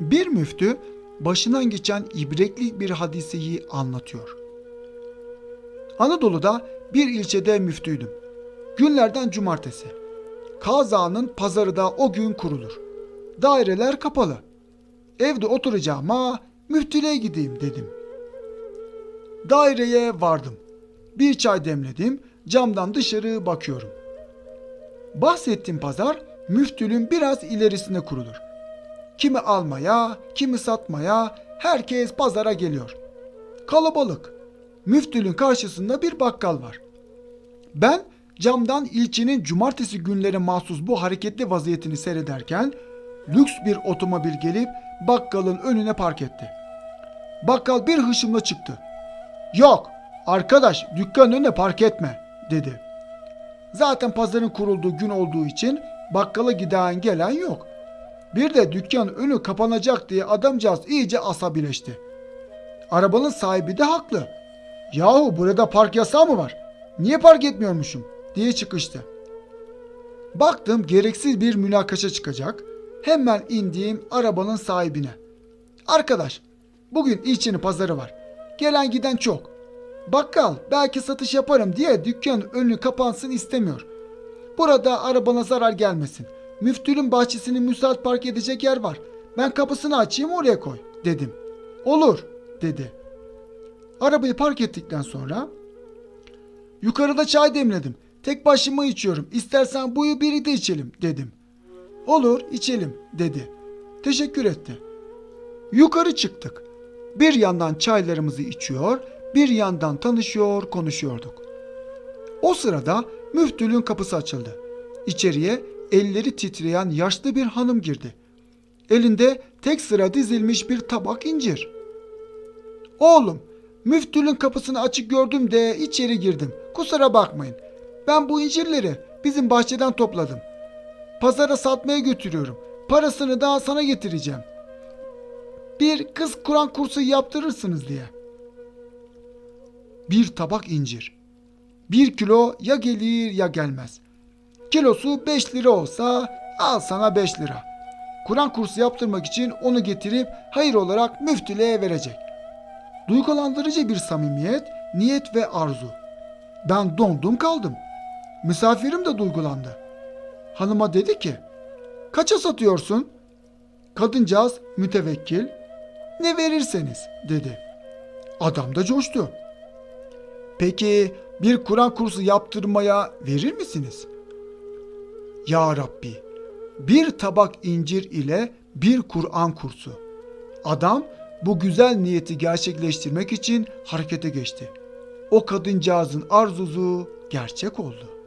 Bir müftü başından geçen ibretlik bir hadiseyi anlatıyor. Anadolu'da bir ilçede müftüydüm. Günlerden cumartesi. Kazanın pazarı da o gün kurulur. Daireler kapalı. Evde oturacağıma müftülüğe gideyim dedim. Daireye vardım. Bir çay demledim, camdan dışarı bakıyorum. Bahsettiğim pazar müftülüğün biraz ilerisinde kurulur. Kimi almaya, kimi satmaya herkes pazara geliyor. Kalabalık. Müftülüğün karşısında bir bakkal var. Ben camdan ilçenin cumartesi günleri mahsus bu hareketli vaziyetini seyrederken lüks bir otomobil gelip bakkalın önüne park etti. Bakkal bir hışımla çıktı. Yok arkadaş dükkanın önüne park etme dedi. Zaten pazarın kurulduğu gün olduğu için bakkala giden gelen yok. Bir de dükkan önü kapanacak diye adamcağız iyice asabileşti. Arabanın sahibi de haklı. Yahu burada park yasağı mı var? Niye park etmiyormuşum? diye çıkıştı. Baktım gereksiz bir münakaşa çıkacak. Hemen indiğim arabanın sahibine. Arkadaş, bugün ilçenin pazarı var. Gelen giden çok. Bakkal belki satış yaparım diye dükkanın önü kapansın istemiyor. Burada arabana zarar gelmesin. Müftülün bahçesini müsait park edecek yer var. Ben kapısını açayım oraya koy dedim. Olur dedi. Arabayı park ettikten sonra yukarıda çay demledim. Tek başıma içiyorum. İstersen buyu birlikte içelim dedim. Olur içelim dedi. Teşekkür etti. Yukarı çıktık. Bir yandan çaylarımızı içiyor, bir yandan tanışıyor, konuşuyorduk. O sırada müftülüğün kapısı açıldı. İçeriye elleri titreyen yaşlı bir hanım girdi. Elinde tek sıra dizilmiş bir tabak incir. Oğlum, müftülüğün kapısını açık gördüm de içeri girdim. Kusura bakmayın. Ben bu incirleri bizim bahçeden topladım. Pazara satmaya götürüyorum. Parasını daha sana getireceğim. Bir kız Kur'an kursu yaptırırsınız diye. Bir tabak incir. Bir kilo ya gelir ya gelmez. Kilosu 5 lira olsa al sana 5 lira. Kur'an kursu yaptırmak için onu getirip hayır olarak müftülüğe verecek. Duygulandırıcı bir samimiyet, niyet ve arzu. Ben dondum kaldım. Misafirim de duygulandı. Hanıma dedi ki, kaça satıyorsun? Kadıncağız mütevekkil, ne verirseniz dedi. Adam da coştu. Peki bir Kur'an kursu yaptırmaya verir misiniz? Ya Rabbi, bir tabak incir ile bir Kur'an kursu. Adam bu güzel niyeti gerçekleştirmek için harekete geçti. O kadıncağızın arzusu gerçek oldu.